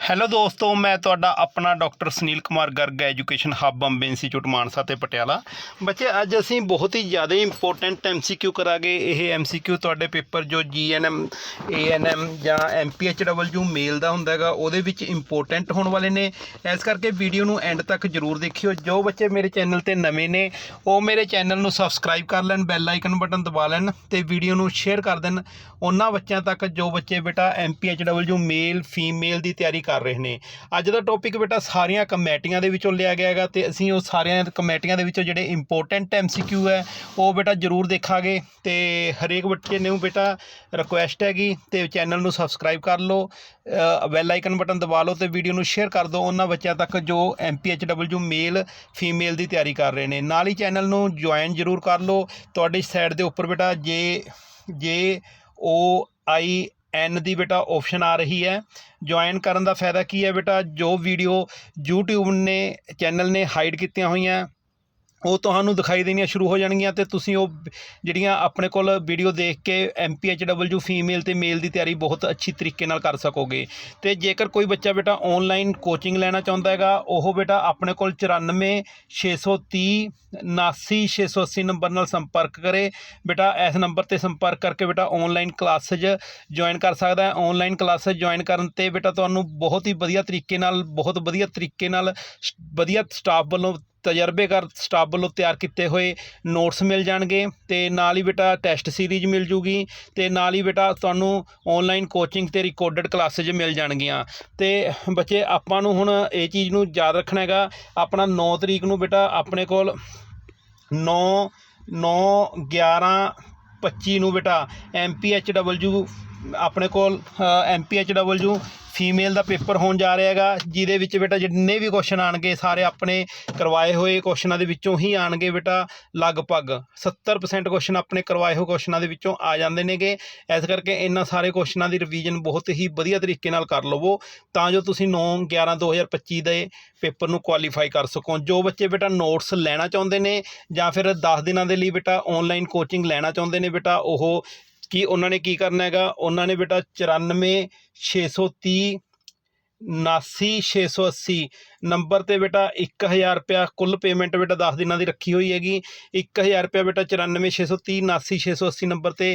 Hello ਦੋਸਤੋ, ਮੈਂ ਤੁਹਾਡਾ ਆਪਣਾ doctor Sunil Kumar Garg education hub Bombay institute Mansa ਤੇ ਪਟਿਆਲਾ। ਬੱਚੇ, ਅੱਜ ਅਸੀਂ ਬਹੁਤ ਹੀ ਜ਼ਿਆਦਾ ਇੰਪੋਰਟੈਂਟ ਐਮਸੀਕਿਊ ਕਰਾਂਗੇ। ਇਹ ਐਮਸੀਕਿਊ ਤੁਹਾਡੇ ਪੇਪਰ ਜੋ ਜੀਐਨਐਮ ਏਐਨਐਮ ਜਾਂ ਐਮਪੀਐਚਡਬਲਯੂ ਮੇਲ ਦਾ ਹੁੰਦਾ ਹੈਗਾ, ਉਹਦੇ ਵਿੱਚ ਇੰਪੋਰਟੈਂਟ ਹੋਣ ਵਾਲੇ ਨੇ। ਇਸ ਕਰਕੇ ਵੀਡੀਓ ਨੂੰ ਐਂਡ ਤੱਕ ਜਰੂਰ ਦੇਖਿਓ। ਜੋ ਬੱਚੇ ਮੇਰੇ ਚੈਨਲ ਤੇ ਨਵੇਂ ਨੇ, ਉਹ ਮੇਰੇ ਚੈਨਲ ਨੂੰ ਸਬਸਕ੍ਰਾਈਬ ਕਰ ਲੈਣ ਬੈਲ ਆਈਕਨ ਬਟਨ ਦਬਾ ਲੈਣ ਤੇ ਵੀਡੀਓ ਨੂੰ ਸ਼ੇਅਰ ਕਰ ਦੇਣ। ਉਹਨਾਂ ਬੱਚਿਆਂ ਤੱਕ ਜੋ ਬੱਚੇ ਬੇਟਾ ਐਮਪੀਐਚਡਬਲਯੂ ਮੇਲ ਫੀਮੇਲ ਦੀ ਤਿਆਰੀ ਕਰ ਰਹੇ ਨੇ। ਅੱਜ ਦਾ ਟੌਪਿਕ ਬੇਟਾ ਸਾਰੀਆਂ ਕਮੇਟੀਆਂ ਦੇ ਵਿੱਚੋਂ ਲਿਆ ਗਿਆ ਹੈਗਾ ਤੇ ਅਸੀਂ ਉਹ ਸਾਰੀਆਂ ਕਮੇਟੀਆਂ ਦੇ ਵਿੱਚੋਂ ਜਿਹੜੇ ਇੰਪੋਰਟੈਂਟ ਐਮਸੀਕਿਊ ਹੈ, ਉਹ ਬੇਟਾ ਜਰੂਰ ਦੇਖਾਂਗੇ ਤੇ ਹਰੇਕ ਬੱਚੇ ਨੂੰ ਬੇਟਾ ਰਿਕੁਐਸਟ ਹੈਗੀ ਤੇ ਚੈਨਲ ਨੂੰ ਸਬਸਕ੍ਰਾਈਬ ਕਰ ਲਓ ਬੈਲ ਆਈਕਨ ਬਟਨ ਦਬਾ ਲਓ ਤੇ ਵੀਡੀਓ ਨੂੰ ਸ਼ੇਅਰ ਕਰ ਦਿਓ ਉਹਨਾਂ ਬੱਚਿਆਂ ਤੱਕ ਜੋ ਐਮਪੀਐਚਡਬਲਯੂ ਮੇਲ ਫੀਮੇਲ ਦੀ ਤਿਆਰੀ ਕਰ ਰਹੇ ਨੇ। ਨਾਲ ਹੀ ਚੈਨਲ ਨੂੰ ਜੁਆਇਨ ਜਰੂਰ ਕਰ ਲਓ। ਤੁਹਾਡੀ ਸਾਈਡ ਦੇ ਉੱਪਰ ਬੇਟਾ ਜੇ ਜੇ ਓ ਆਈ ਐਨ ਦੀ ਬੇਟਾ ਆਪਸ਼ਨ ਆ ਰਹੀ ਹੈ। ਜੁਆਇਨ ਕਰਨ ਦਾ ਫਾਇਦਾ ਕੀ ਹੈ ਬੇਟਾ? ਜੋ ਵੀਡੀਓ YouTube ਨੇ ਚੈਨਲ ਨੇ ਹਾਈਡ ਕੀਤੀਆਂ ਹੋਈਆਂ ਉਹ ਤੁਹਾਨੂੰ ਦਿਖਾਈ ਦੇਣੀਆਂ ਸ਼ੁਰੂ ਹੋ ਜਾਣਗੀਆਂ ਤੇ ਤੁਸੀਂ ਉਹ ਜਿਹੜੀਆਂ ਆਪਣੇ ਕੋਲ ਵੀਡੀਓ ਦੇਖ ਕੇ ਐਮਪੀਐਚਡਬਲਯੂ ਫੀਮੇਲ ਤੇ ਮੇਲ ਦੀ ਤਿਆਰੀ ਬਹੁਤ ਅੱਛੀ ਤਰੀਕੇ ਨਾਲ ਕਰ ਸਕੋਗੇ। ਤੇ ਜੇਕਰ ਕੋਈ ਬੱਚਾ ਬੇਟਾ ਆਨਲਾਈਨ ਕੋਚਿੰਗ ਲੈਣਾ ਚਾਹੁੰਦਾ ਹੈਗਾ, ਉਹ ਬੇਟਾ ਆਪਣੇ ਕੋਲ 94 630 79 680 ਨੰਬਰ ਨਾਲ ਸੰਪਰਕ ਕਰੇ। ਬੇਟਾ ਇਸ ਨੰਬਰ ਤੇ ਸੰਪਰਕ ਕਰਕੇ ਬੇਟਾ ਆਨਲਾਈਨ ਕਲਾਸਿਸ ਜੁਆਇਨ ਕਰ ਸਕਦਾ ਹੈ। ਆਨਲਾਈਨ ਕਲਾਸਿਸ ਜੁਆਇਨ ਕਰਨ ਤੇ ਬੇਟਾ ਤੁਹਾਨੂੰ ਬਹੁਤ ਹੀ ਵਧੀਆ ਤਰੀਕੇ ਨਾਲ, ਬਹੁਤ ਵਧੀਆ ਤਰੀਕੇ ਨਾਲ ਸ- ਵਧੀਆ ਸਟਾਫ ਵੱਲੋਂ ਤਜਰਬੇਕਾਰ ਸਟਾਫ ਵੱਲੋਂ ਤਿਆਰ ਕੀਤੇ ਹੋਏ ਨੋਟਸ ਮਿਲ ਜਾਣਗੇ ਤੇ ਨਾਲ ਹੀ ਬੇਟਾ ਟੈਸਟ ਸੀਰੀਜ਼ ਮਿਲ ਜੂਗੀ ਤੇ ਨਾਲ ਹੀ ਬੇਟਾ ਤੁਹਾਨੂੰ ਆਨਲਾਈਨ ਕੋਚਿੰਗ ਤੇ ਰਿਕਾਰਡਡ ਕਲਾਸਿਸ ਮਿਲ ਜਾਣਗੀਆਂ। ਤੇ ਬੱਚੇ, ਆਪਾਂ ਨੂੰ ਹੁਣ ਇਹ ਚੀਜ਼ ਨੂੰ ਯਾਦ ਰੱਖਣਾ ਹੈਗਾ, ਆਪਣਾ 9 ਤਰੀਕ ਨੂੰ ਬੇਟਾ ਆਪਣੇ ਕੋਲ 9 9 11 25 ਨੂੰ ਬੇਟਾ ਐਮਪੀਐਚਡਬਲਯੂ ਆਪਣੇ ਕੋਲ ਐਮਪੀਐਚਡਬਲਯੂ ਫੀਮੇਲ ਦਾ ਪੇਪਰ ਹੋਣ ਜਾ ਰਿਹਾ ਹੈਗਾ, ਜਿਹਦੇ ਵਿੱਚ ਬੇਟਾ ਜਿੰਨੇ ਵੀ ਕੁਐਸਚਨ ਆਣਗੇ, ਸਾਰੇ ਆਪਣੇ ਕਰਵਾਏ ਹੋਏ ਕੁਐਸਚਨਾਂ ਦੇ ਵਿੱਚੋਂ ਹੀ ਆਣਗੇ ਬੇਟਾ, ਲਗਭਗ 70% ਕੁਐਸਚਨ ਆਪਣੇ ਕਰਵਾਏ ਹੋਏ ਕੁਐਸਚਨਾਂ ਦੇ ਵਿੱਚੋਂ ਆ ਜਾਂਦੇ ਨੇਗੇ। ਇਸ ਕਰਕੇ ਇਹਨਾਂ ਸਾਰੇ ਕੁਐਸਚਨਾਂ ਦੀ ਰਿਵੀਜ਼ਨ ਬਹੁਤ ਹੀ ਵਧੀਆ ਤਰੀਕੇ ਨਾਲ ਕਰ ਲਵੋ, ਤਾਂ ਜੋ ਤੁਸੀਂ 9 11 2025 ਦੇ ਪੇਪਰ ਨੂੰ ਕੁਆਲੀਫਾਈ ਕਰ ਸਕੋ। ਜੋ ਬੱਚੇ ਬੇਟਾ ਨੋਟਸ ਲੈਣਾ ਚਾਹੁੰਦੇ ਨੇ ਜਾਂ ਫਿਰ 10 ਦਿਨਾਂ ਦੇ ਲਈ ਬੇਟਾ ਆਨਲਾਈਨ ਕੋਚਿੰਗ ਲੈਣਾ ਚਾਹੁੰਦੇ ਨੇ ਬੇਟਾ, ਉਹ ਕਿ ਉਹਨਾਂ ਨੇ ਕੀ ਕਰਨਾ ਹੈਗਾ? ਉਹਨਾਂ ਨੇ ਬੇਟਾ 94 630 79680 ਨੰਬਰ ਤੇ ਬੇਟਾ 1000 ਰੁਪਿਆ ਕੁੱਲ ਪੇਮੈਂਟ ਬੇਟਾ 10 ਦਿਨਾਂ ਦੀ ਰੱਖੀ ਹੋਈ ਹੈਗੀ। 1000 ਰੁਪਿਆ ਬੇਟਾ 94630 79680 ਨੰਬਰ ਤੇ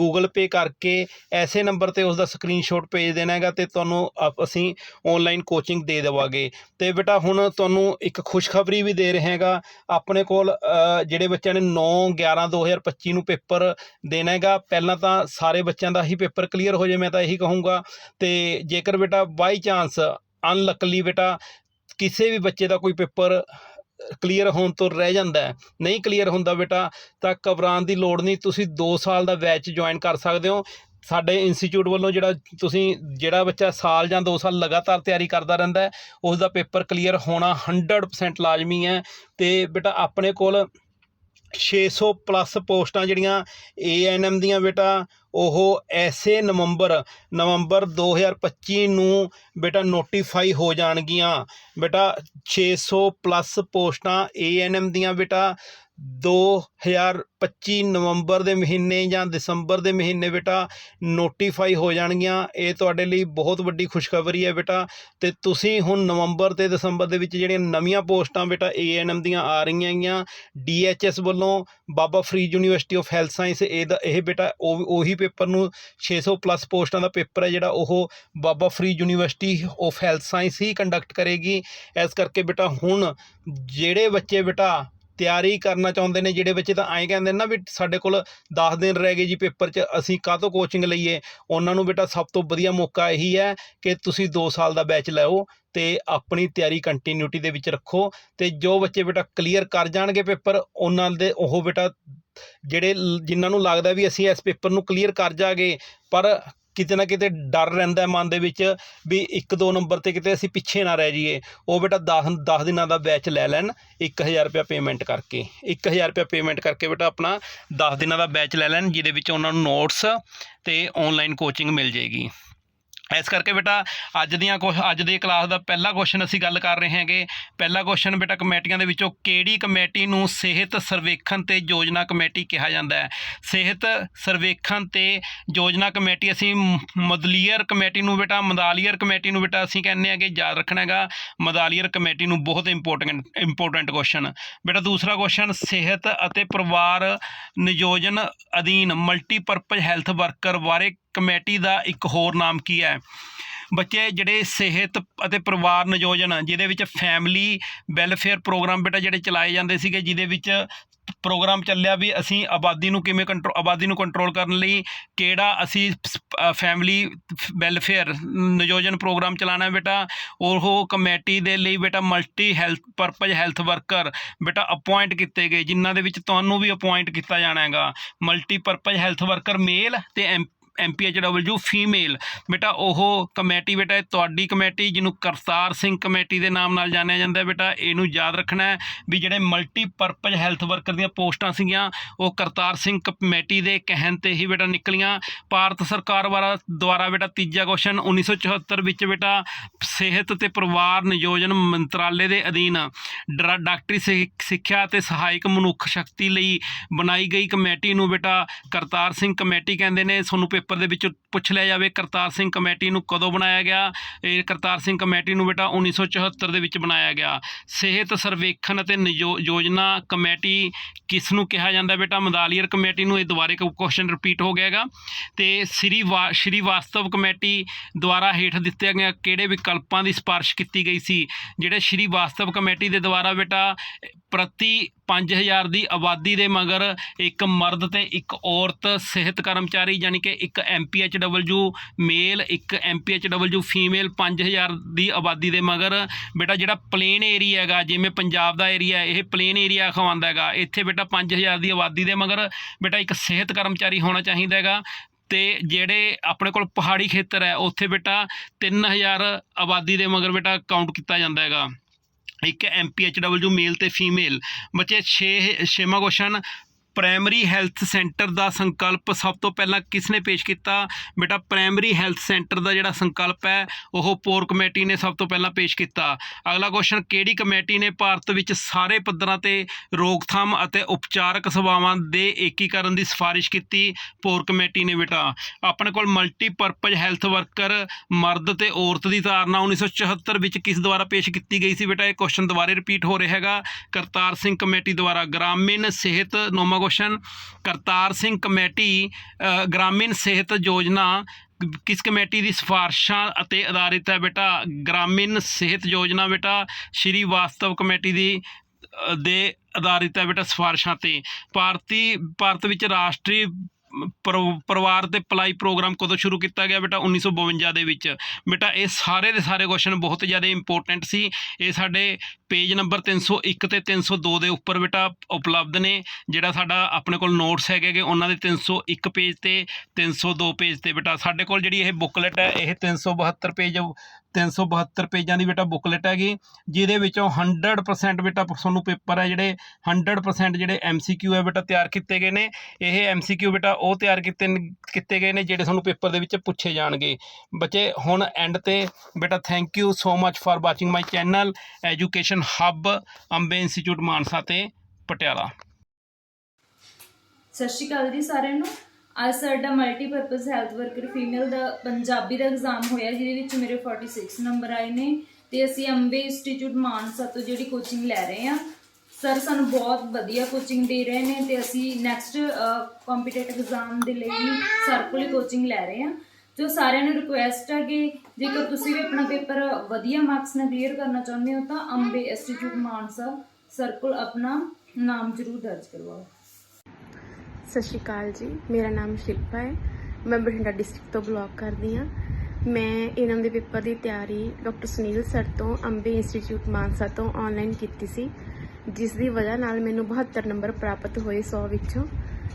ਗੂਗਲ ਪੇ ਕਰਕੇ ਐਸੇ ਨੰਬਰ ਤੇ ਉਸ ਦਾ ਸਕਰੀਨਸ਼ਾਟ ਭੇਜ ਦੇਣਾ ਹੈਗਾ ਤੇ ਤੁਹਾਨੂੰ ਅਪ- ਅਸੀਂ ਆਨਲਾਈਨ ਕੋਚਿੰਗ ਦੇ ਦੇਵਾਂਗੇ। ਤੇ ਬੇਟਾ ਹੁਣ ਤੁਹਾਨੂੰ ਇੱਕ ਖੁਸ਼ਖਬਰੀ ਵੀ ਦੇ ਰਹੇ ਹੈਗਾ। ਆਪਣੇ ਕੋਲ ਜਿਹੜੇ ਬੱਚਿਆਂ ਨੇ 9 11 2025 ਨੂੰ ਪੇਪਰ ਦੇਣਾ ਹੈਗਾ, ਪਹਿਲਾਂ ਤਾਂ ਸਾਰੇ ਬੱਚਿਆਂ ਦਾ ਹੀ ਪੇਪਰ ਕਲੀਅਰ ਹੋ ਜੇ ਮੈਂ ਤਾਂ ਇਹੀ ਕਹੂੰਗਾ। ਤੇ ਜੇਕਰ ਬੇਟਾ ਬਾਈ ਚਾਂਸ ਅਨਲਕਲੀ ਬੇਟਾ ਕਿਸੇ ਵੀ ਬੱਚੇ ਦਾ ਕੋਈ ਪੇਪਰ ਕਲੀਅਰ ਹੋਣ ਤੋਂ ਰਹਿ ਜਾਂਦਾ ਨਹੀਂ ਕਲੀਅਰ ਹੁੰਦਾ ਬੇਟਾ, ਤਾਂ ਘਬਰਾਉਣ ਦੀ ਲੋੜ ਨਹੀਂ। ਤੁਸੀਂ 2 ਸਾਲ ਦਾ ਬੈਚ ਜੁਆਇਨ ਕਰ ਸਕਦੇ ਹੋ। ਸਾਡੇ ਇੰਸਟੀਚਿਊਟ ਵੱਲੋਂ ਜਿਹੜਾ ਤੁਸੀਂ, ਜਿਹੜਾ ਬੱਚਾ ਸਾਲ ਜਾਂ 2 ਸਾਲ ਲਗਾਤਾਰ ਤਿਆਰੀ ਕਰਦਾ ਰਹਿੰਦਾ ਹੈ ਉਸ ਦਾ ਪੇਪਰ ਕਲੀਅਰ ਹੋਣਾ 100% ਲਾਜ਼ਮੀ ਹੈ। ਤੇ ਬੇਟਾ, ਆਪਣੇ ਕੋਲ 600 ਪਲੱਸ ਪੋਸਟਾਂ ਜਿਹੜੀਆਂ ਏਐਨਐਮ ਦੀਆਂ ਬੇਟਾ ਉਹ ਐਸੇ ਨਵੰਬਰ ਨਵੰਬਰ 2025 ਨੂੰ ਬੇਟਾ ਨੋਟੀਫਾਈ ਹੋ ਜਾਣਗੀਆਂ। ਬੇਟਾ 600 ਪਲੱਸ ਪੋਸਟਾਂ ਏਐਨਐਮ ਦੀਆਂ ਬੇਟਾ। 2025 ਨਵੰਬਰ ਦੇ ਮਹੀਨੇ ਜਾਂ ਦਸੰਬਰ ਦੇ ਮਹੀਨੇ ਬੇਟਾ ਨੋਟੀਫਾਈ ਹੋ ਜਾਣਗੀਆਂ। ਇਹ ਤੁਹਾਡੇ ਲਈ ਬਹੁਤ ਵੱਡੀ ਖੁਸ਼ਖਬਰੀ ਹੈ ਬੇਟਾ। ਅਤੇ ਤੁਸੀਂ ਹੁਣ ਨਵੰਬਰ ਅਤੇ ਦਸੰਬਰ ਦੇ ਵਿੱਚ ਜਿਹੜੀਆਂ ਨਵੀਆਂ ਪੋਸਟਾਂ ਬੇਟਾ ਏਐਨਐਮ ਦੀਆਂ ਆ ਰਹੀਆਂ ਹੈਗੀਆਂ। ਡੀਐਚਐਸ ਵੱਲੋਂ Baba Farid university of health science ਇਹਦਾ ਇਹ ਬੇਟਾ ਉਹ ਉਹੀ ਪੇਪਰ ਨੂੰ 600 ਪਲੱਸ ਪੋਸਟਾਂ ਦਾ ਪੇਪਰ ਹੈ ਜਿਹੜਾ ਉਹ Baba Farid university of health science he conduct ਕਰੇਗੀ। ਇਸ ਕਰਕੇ ਬੇਟਾ ਹੁਣ ਜਿਹੜੇ ਬੱਚੇ ਬੇਟਾ ਤਿਆਰੀ ਕਰਨਾ ਚਾਹੁੰਦੇ ਨੇ, ਜਿਹੜੇ ਬੱਚੇ ਤਾਂ ਐਂ ਕਹਿੰਦੇ ਨੇ ਨਾ ਵੀ ਸਾਡੇ ਕੋਲ 10 ਦਿਨ ਰਹਿ ਗਏ ਜੀ ਪੇਪਰ 'ਚ, ਅਸੀਂ ਕਾਹਤੋਂ ਕੋਚਿੰਗ ਲਈਏ? ਉਹਨਾਂ ਨੂੰ ਬੇਟਾ ਸਭ ਤੋਂ ਵਧੀਆ ਮੌਕਾ ਇਹੀ ਹੈ ਕਿ ਤੁਸੀਂ 2 ਸਾਲ ਦਾ ਬੈਚ ਲਓ ਤੇ ਆਪਣੀ ਤਿਆਰੀ ਕੰਟੀਨਿਊਟੀ ਦੇ ਵਿੱਚ ਰੱਖੋ ਤੇ ਜੋ ਬੱਚੇ ਬੇਟਾ ਕਲੀਅਰ ਕਰ ਜਾਣਗੇ ਪੇਪਰ, ਉਹਨਾਂ ਦੇ ਉਹ ਬੇਟਾ ਜਿਹੜੇ ਲ- ਜਿਨ੍ਹਾਂ ਨੂੰ ਲੱਗਦਾ ਵੀ ਅਸੀਂ ਇਸ ਪੇਪਰ ਨੂੰ ਕਲੀਅਰ ਕਰ ਜਾਗੇ, ਪਰ ਕਿਤੇ ਨਾ ਕਿਤੇ ਡਰ ਰਹਿੰਦਾ ਮਨ ਦੇ ਵਿੱਚ ਵੀ ਇੱਕ ਦੋ ਨੰਬਰ ਤੇ ਕਿਤੇ ਅਸੀਂ ਪਿੱਛੇ ਨਾ ਰਹਿ ਜਾਈਏ। ਉਹ ਬੇਟਾ 10 10 ਦਿਨਾਂ ਦਾ ਬੈਚ ਲੈ ਲੈਣ 1000 ਰੁਪਇਆ ਪੇਮੈਂਟ ਕਰਕੇ। 1000 ਰੁਪਇਆ ਪੇਮੈਂਟ ਕਰਕੇ ਬੇਟਾ ਆਪਣਾ 10 ਦਿਨਾਂ ਦਾ ਬੈਚ ਲੈ ਲੈਣ, ਜਿਹਦੇ ਵਿੱਚ ਉਹਨਾਂ ਨੂੰ ਨੋਟਸ ਤੇ ਆਨਲਾਈਨ ਕੋਚਿੰਗ ਮਿਲ ਜੇਗੀ ਇਸ ਕਰਕੇ ਬੇਟਾ ਅੱਜ ਦੀਆਂ ਕੁਛ ਅੱਜ ਦੀ ਕਲਾਸ ਦਾ ਪਹਿਲਾ ਕੁਐਸਚਨ ਅਸੀਂ ਗੱਲ ਕਰ ਰਹੇ ਹਾਂਗੇ। ਪਹਿਲਾ ਕੁਐਸਚਨ ਬੇਟਾ ਕਮੇਟੀਆਂ ਦੇ ਵਿੱਚੋਂ ਕਿਹੜੀ ਕਮੇਟੀ ਨੂੰ ਸਿਹਤ ਸਰਵੇਖਣ ਤੇ ਯੋਜਨਾ ਕਮੇਟੀ ਕਿਹਾ ਜਾਂਦਾ ਹੈ? ਸਿਹਤ ਸਰਵੇਖਣ ਤੇ ਯੋਜਨਾ ਕਮੇਟੀ ਅਸੀਂ ਮ- ਮਦਲੀਅਰ ਕਮੇਟੀ ਨੂੰ ਬੇਟਾ, ਮਦਾਲੀਅਰ ਕਮੇਟੀ ਨੂੰ ਬੇਟਾ ਅਸੀਂ ਕਹਿੰਦੇ ਹਾਂ ਕਿ ਯਾਦ ਰੱਖਣਾ ਹੈਗਾ। ਮਦਾਲੀਅਰ ਕਮੇਟੀ ਨੂੰ ਬਹੁਤ ਇੰਪੋਰਟੈਂਟ ਇੰਪੋਰਟੈਂਟ ਕੁਐਸਚਨ ਬੇਟਾ ਦੂਸਰਾ ਕੁਐਸਚਨ ਸਿਹਤ ਅਤੇ ਪਰਿਵਾਰ ਨਿਯੋਜਨ ਅਧੀਨ ਮਲਟੀਪਰਪਜ਼ ਹੈਲਥ ਵਰਕਰ ਬਾਰੇ ਕਮੇਟੀ ਦਾ ਇੱਕ ਹੋਰ ਨਾਮ ਕੀ ਹੈ? ਬੱਚੇ, ਜਿਹੜੇ ਸਿਹਤ ਅਤੇ ਪਰਿਵਾਰ ਨਿਯੋਜਨ, ਜਿਹਦੇ ਵਿੱਚ ਫੈਮਿਲੀ ਵੈਲਫੇਅਰ ਪ੍ਰੋਗਰਾਮ ਬੇਟਾ ਜਿਹੜੇ ਚਲਾਏ ਜਾਂਦੇ ਸੀਗੇ, ਜਿਹਦੇ ਵਿੱਚ ਪ੍ਰੋਗਰਾਮ ਚੱਲਿਆ ਵੀ ਅਸੀਂ ਆਬਾਦੀ ਨੂੰ ਕਿਵੇਂ ਕੰਟਰੋ ਆਬਾਦੀ ਨੂੰ ਕੰਟਰੋਲ ਕਰਨ ਲਈ ਕਿਹੜਾ ਅਸੀਂ ਫੈਮਿਲੀ ਵੈਲਫੇਅਰ ਨਿਯੋਜਨ ਪ੍ਰੋਗਰਾਮ ਚਲਾਣਾ ਬੇਟਾ? ਉਹ ਕਮੇਟੀ ਦੇ ਲਈ ਬੇਟਾ multi health purpose health worker ਬੇਟਾ ਅਪਾਇੰਟ ਕੀਤੇ ਗਏ, ਜਿਨ੍ਹਾਂ ਦੇ ਵਿੱਚ ਤੁਹਾਨੂੰ ਵੀ ਅਪਾਇੰਟ ਕੀਤਾ ਜਾਣਾ ਹੈਗਾ। Multi purpose health worker male ਤੇ ਐਮ ਐਮਪੀਐਚਡਬਲਯੂ ਫੀਮੇਲ ਬੇਟਾ, ਉਹ ਕਮੇਟੀ ਬੇਟਾ, ਇਹ ਤੁਹਾਡੀ ਕਮੇਟੀ ਜਿਹਨੂੰ ਕਰਤਾਰ ਸਿੰਘ ਕਮੇਟੀ ਦੇ ਨਾਮ ਨਾਲ ਜਾਣਿਆ ਜਾਂਦਾ ਹੈ ਬੇਟਾ। ਇਹਨੂੰ ਯਾਦ ਰੱਖਣਾ ਹੈ ਵੀ ਜਿਹੜੇ ਮਲਟੀਪਰਪਜ਼ ਹੈਲਥ ਵਰਕਰ ਦੀਆਂ ਪੋਸਟਾਂ ਸੀਗੀਆਂ, ਉਹ ਕਰਤਾਰ ਸਿੰਘ ਕਮੇਟੀ ਦੇ ਕਹਿਣ ਤੇ ਹੀ ਬੇਟਾ ਨਿਕਲੀਆਂ। ਭਾਰਤ ਸਰਕਾਰ ਵਾਲਾ ਦੁਆਰਾ ਬੇਟਾ ਤੀਜਾ ਕੁਐਸਚਨ 1974 ਵਿੱਚ ਬੇਟਾ ਸਿਹਤ ਤੇ ਪਰਿਵਾਰ ਨਿਯੋਜਨ ਮੰਤਰਾਲੇ ਦੇ ਅਧੀਨ ਡਰਾ- ਡਾਕਟਰੀ ਸਿ- ਸਿੱਖਿਆ ਤੇ ਸਹਾਇਕ ਮਨੁੱਖ ਸ਼ਕਤੀ ਲਈ ਬਣਾਈ ਗਈ ਕਮੇਟੀ ਨੂੰ ਬੇਟਾ ਕਰਤਾਰ ਸਿੰਘ ਕਮੇਟੀ ਕਹਿੰਦੇ ਨੇ। ਤੁਹਾਨੂੰ ਪੇਪਰ ਦੇ ਵਿੱਚ ਪੁੱਛ ਲਿਆ ਜਾਵੇ, ਕਰਤਾਰ ਸਿੰਘ ਕਮੇਟੀ ਨੂੰ ਕਦੋਂ ਬਣਾਇਆ ਗਿਆ? ਇਹ ਕਰਤਾਰ ਸਿੰਘ ਕਮੇਟੀ ਨੂੰ ਬੇਟਾ 1974 ਦੇ ਵਿੱਚ ਬਣਾਇਆ ਗਿਆ। ਸਿਹਤ ਸਰਵੇਖਣ ਅਤੇ ਨਿਯੋ- ਯੋਜਨਾ ਕਮੇਟੀ ਕਿਸ ਨੂੰ ਕਿਹਾ ਜਾਂਦਾ ਬੇਟਾ? ਮਦਾਲੀਅਰ ਕਮੇਟੀ ਨੂੰ ਇਹ ਦੁਬਾਰੇ ਕੁਐਸਚਨ ਰਿਪੀਟ ਹੋ ਗਿਆ ਹੈਗਾ। ਤੇ ਸ੍ਰੀ ਵਾ, ਸ਼੍ਰੀ ਵਾਸਤਵ ਕਮੇਟੀ ਦੁਆਰਾ ਹੇਠ ਦਿੱਤੇ ਗਏ ਕਿਹੜੇ ਵਿਕਲਪਾਂ ਦੀ ਸਿਫਾਰਿਸ਼ ਕੀਤੀ ਗਈ ਸੀ? ਜਿਹੜੇ ਸ਼੍ਰੀ ਵਾਸਤਵ ਕਮੇਟੀ ਦੇ ਦੁਆਰਾ ਬੇਟਾ ਪ੍ਰਤੀ 5000 ਦੀ ਆਬਾਦੀ ਦੇ ਮਗਰ ਇੱਕ ਮਰਦ ਤੇ ਇੱਕ ਔਰਤ ਸਿਹਤ ਕਰਮਚਾਰੀ, ਯਾਨੀ ਕਿ ਇੱਕ ਐਮਪੀਐਚਡਬਲਯੂ ਮੇਲ ਇੱਕ ਐਮਪੀਐਚਡਬਲਯੂ ਫੀਮੇਲ 5000 ਦੀ ਆਬਾਦੀ ਦੇ ਮਗਰ। ਬੇਟਾ, ਜਿਹੜਾ ਪਲੇਨ ਏਰੀਆ ਹੈਗਾ, ਜਿਵੇਂ ਪੰਜਾਬ ਦਾ ਏਰੀਆ ਇਹ ਪਲੇਨ ਏਰੀਆ ਖਵਾਉਂਦਾ ਹੈਗਾ। ਇੱਥੇ ਬੇਟਾ 5000 ਦੀ ਆਬਾਦੀ ਦੇ ਮਗਰ ਬੇਟਾ ਇੱਕ ਸਿਹਤ ਕਰਮਚਾਰੀ ਹੋਣਾ ਚਾਹੀਦਾ ਹੈਗਾ। ਤੇ ਜਿਹੜੇ ਆਪਣੇ ਕੋਲ ਪਹਾੜੀ ਖੇਤਰ ਹੈ, ਉੱਥੇ ਬੇਟਾ 3000 ਆਬਾਦੀ ਦੇ ਮਗਰ ਬੇਟਾ ਕਾਊਂਟ ਕੀਤਾ ਜਾਂਦਾ ਹੈਗਾ। ਇੱਕ ਐਮਪੀਐਚਡਬਲਯੂ ਮੇਲ ਤੇ ਫੀਮੇਲ ਬੱਚੇ 6 ਛੇਵਾਂ ਕੁਐਸਚਨ ਪ੍ਰਾਇਮਰੀ ਹੈਲਥ ਸੈਂਟਰ ਦਾ ਸੰਕਲਪ ਸਭ ਤੋਂ ਪਹਿਲਾਂ ਕਿਸ ਨੇ ਪੇਸ਼ ਕੀਤਾ? ਬੇਟਾ ਪ੍ਰਾਇਮਰੀ ਹੈਲਥ ਸੈਂਟਰ ਦਾ ਜਿਹੜਾ ਸੰਕਲਪ ਹੈ, ਉਹ ਪੋਰ ਕਮੇਟੀ ਨੇ ਸਭ ਤੋਂ ਪਹਿਲਾਂ ਪੇਸ਼ ਕੀਤਾ। ਅਗਲਾ ਕੁਐਸਚਨ ਕਿਹੜੀ ਕਮੇਟੀ ਨੇ ਭਾਰਤ ਵਿੱਚ ਸਾਰੇ ਪੱਧਰਾਂ ਤੇ ਰੋਕਥਾਮ ਅਤੇ ਉਪਚਾਰਕ ਸੇਵਾਵਾਂ ਦੇ ਏਕੀਕਰਨ ਦੀ ਸਿਫਾਰਿਸ਼ ਕੀਤੀ? ਪੋਰ ਕਮੇਟੀ ਨੇ ਬੇਟਾ। ਆਪਣੇ ਕੋਲ ਮਲਟੀਪਰਪਜ਼ ਹੈਲਥ ਵਰਕਰ ਮਰਦ ਤੇ ਔਰਤ ਦੀ ਧਾਰਨਾ 1974 ਵਿੱਚ ਕਿਸ ਦੁਆਰਾ ਪੇਸ਼ ਕੀਤੀ ਗਈ ਸੀ ਬੇਟਾ? ਇਹ ਕੁਐਸਚਨ ਦੁਬਾਰੇ ਰਿਪੀਟ ਹੋ ਰਿਹਾ ਹੈਗਾ। ਕਰਤਾਰ ਸਿੰਘ ਕਮੇਟੀ ਦੁਆਰਾ ਗ੍ਰਾਮੀਣ ਸਿਹਤ ਨੋਮਾ ਕੁਐਸਚਨ ਕਰਤਾਰ ਸਿੰਘ ਕਮੇਟੀ ਗ੍ਰਾਮੀਣ ਸਿਹਤ ਯੋਜਨਾ, ਕਿਸ ਕਮੇਟੀ ਦੀ ਸਿਫਾਰਸ਼ਾਂ ਅਤੇ ਆਧਾਰਿਤ ਹੈ ਬੇਟਾ? ਗ੍ਰਾਮੀਣ ਸਿਹਤ ਯੋਜਨਾ ਬੇਟਾ, ਸ਼੍ਰੀ ਵਾਸਤਵ ਕਮੇਟੀ ਦੀ ਦੇ ਆਧਾਰਿਤ ਹੈ ਬੇਟਾ ਸਿਫਾਰਸ਼ਾਂ ਤੇ। ਭਾਰਤੀ, ਭਾਰਤ ਵਿੱਚ ਰਾਸ਼ਟਰੀ ਪਰਿਵਾਰ ਤੇ ਭਲਾਈ ਪ੍ਰੋਗਰਾਮ ਕਦੋਂ ਸ਼ੁਰੂ ਕੀਤਾ ਗਿਆ ਬੇਟਾ? 1952 ਦੇ ਵਿੱਚ। ਬੇਟਾ, ਇਹ ਸਾਰੇ ਦੇ ਸਾਰੇ ਕੁਐਸਚਨ ਬਹੁਤ ਜ਼ਿਆਦਾ ਇੰਪੋਰਟੈਂਟ ਸੀ। ਇਹ ਸਾਡੇ ਪੇਜ ਨੰਬਰ 301 ਤੇ 302 ਦੇ ਉੱਪਰ ਬੇਟਾ ਉਪਲਬਧ ਨੇ। ਜਿਹੜਾ ਸਾਡਾ ਆਪਣੇ ਕੋਲ ਨੋਟਸ ਹੈਗੇ ਗੇ, ਉਹਨਾਂ ਦੇ 301 ਪੇਜ ਤੇ 302 ਪੇਜ ਤੇ ਬੇਟਾ। ਸਾਡੇ ਕੋਲ ਜਿਹੜੀ ਇਹ ਬੁੱਕਲੈਟ ਹੈ, ਇਹ 372 ਪੇਜ 372 ਪੇਜਾਂ ਦੀ ਬੇਟਾ ਬੁੱਕਲੇਟ ਹੈਗੀ, ਜਿਹਦੇ ਵਿੱਚੋਂ 100% ਬੇਟਾ ਤੁਹਾਨੂੰ ਪੇਪਰ ਹੈ ਜਿਹੜੇ 100% ਜਿਹੜੇ ਐਮਸੀਕਿਊ ਹੈ ਬੇਟਾ ਤਿਆਰ ਕੀਤੇ ਗਏ ਨੇ। ਇਹ ਐਮਸੀਕਿਊ ਬੇਟਾ ਉਹ ਤਿਆਰ ਕੀਤੇ ਕੀਤੇ ਗਏ ਨੇ ਜਿਹੜੇ ਤੁਹਾਨੂੰ ਪੇਪਰ ਦੇ ਵਿੱਚ ਪੁੱਛੇ ਜਾਣਗੇ। ਬੱਚੇ, ਹੁਣ ਐਂਡ ਤੇ ਬੇਟਾ thank you so much for watching my channel education hub Bombay institute Mansa ਤੇ ਪਟਿਆਲਾ। ਸਤਿ ਸ਼੍ਰੀ ਅਕਾਲ ਜੀ ਸਾਰਿਆਂ ਨੂੰ। ਅੱਜ ਸਾਡਾ ਮਲਟੀਪਰਪਸ ਹੈਲਥ ਵਰਕਰ ਫੀਮੇਲ ਦਾ ਪੰਜਾਬੀ ਦਾ ਐਗਜ਼ਾਮ ਹੋਇਆ, ਜਿਹਦੇ ਵਿੱਚ ਮੇਰੇ 46 ਨੰਬਰ ਆਏ ਨੇ ਤੇ ਅਸੀਂ ਅੰਬੇ ਇੰਸਟੀਚਿਊਟ ਮਾਨਸਾ ਤੋਂ ਜਿਹੜੀ ਕੋਚਿੰਗ ਲੈ ਰਹੇ ਹਾਂ। ਸਰ ਸਾਨੂੰ ਬਹੁਤ ਵਧੀਆ ਕੋਚਿੰਗ ਦੇ ਰਹੇ ਨੇ ਤੇ ਅਸੀਂ ਨੈਕਸਟ ਕੰਪੀਟੀਟਿਵ ਐਗਜ਼ਾਮ ਦੇ ਲਈ ਸਰ ਕੋਲ ਹੀ ਕੋਚਿੰਗ ਲੈ ਰਹੇ ਹਾਂ। ਜੋ ਸਾਰਿਆਂ ਨੂੰ ਰਿਕੁਐਸਟ ਹੈ ਕਿ ਜੇਕਰ ਤੁਸੀਂ ਵੀ ਆਪਣਾ ਪੇਪਰ ਵਧੀਆ ਮਾਰਕਸ ਨਾਲ ਕਲੀਅਰ ਕਰਨਾ ਚਾਹੁੰਦੇ ਹੋ ਤਾਂ ਅੰਬੇ ਇੰਸਟੀਚਿਊਟ ਮਾਨਸਾ ਸਰ ਕੋਲ ਆਪਣਾ ਨਾਮ ਜ਼ਰੂਰ ਦਰਜ ਕਰਵਾਓ। ਸਤਿ ਸ਼੍ਰੀ ਅਕਾਲ ਜੀ। ਮੇਰਾ ਨਾਮ ਸ਼ਿਲਪਾ ਹੈ। ਮੈਂ ਬਠਿੰਡਾ ਡਿਸਟ੍ਰਿਕਟ ਤੋਂ ਬਲੌਗ ਕਰਦੀ ਹਾਂ। ਮੈਂ ਇਨਮ ਦੇ ਪੇਪਰ ਦੀ ਤਿਆਰੀ ਡਾਕਟਰ ਸੁਨੀਲ ਸਰ ਤੋਂ, ਅੰਬੇ ਇੰਸਟੀਚਿਊਟ ਮਾਨਸਾ ਤੋਂ ਆਨਲਾਈਨ ਕੀਤੀ ਸੀ, ਜਿਸ ਦੀ ਵਜ੍ਹਾ ਨਾਲ ਮੈਨੂੰ 72 ਨੰਬਰ ਪ੍ਰਾਪਤ ਹੋਏ 100 ਵਿੱਚੋਂ।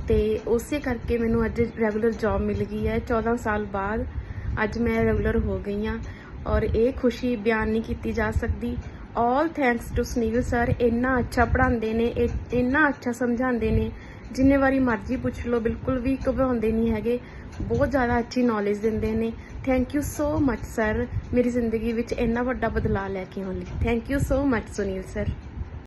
ਤੇ ਉਸੇ ਕਰਕੇ ਮੈਨੂੰ ਅੱਜ ਰੈਗੂਲਰ ਜੌਬ ਮਿਲ ਗਈ ਹੈ। 14 ਸਾਲ ਬਾਅਦ ਅੱਜ ਮੈਂ ਰੈਗੂਲਰ ਹੋ ਗਈ ਹਾਂ। ਔਰ ਇਹ ਖੁਸ਼ੀ ਬਿਆਨ ਨਹੀਂ ਕੀਤੀ ਜਾ ਸਕਦੀ। All thanks to Sunil sir ਇੰਨਾ ਅੱਛਾ ਪੜ੍ਹਾਉਂਦੇ ਨੇ ਇਹ- ਇੰਨਾ ਅੱਛਾ ਸਮਝਾਉਂਦੇ ਨੇ। ਜਿੰਨੇ ਵਾਰੀ ਮਰਜ਼ੀ ਪੁੱਛ ਲਓ, ਬਿਲਕੁਲ ਵੀ ਘਬਰਾਉਂਦੇ ਨਹੀਂ ਹੈਗੇ। ਬਹੁਤ ਜ਼ਿਆਦਾ ਅੱਛੀ ਨੌਲੇਜ ਦਿੰਦੇ ਨੇ। Thank you so much sir ਮੇਰੀ ਜ਼ਿੰਦਗੀ ਵਿੱਚ ਇੰਨਾ ਵੱਡਾ ਬਦਲਾਅ ਲੈ ਕੇ ਆਉਣ ਲਈ। Thank you so much Sunil sir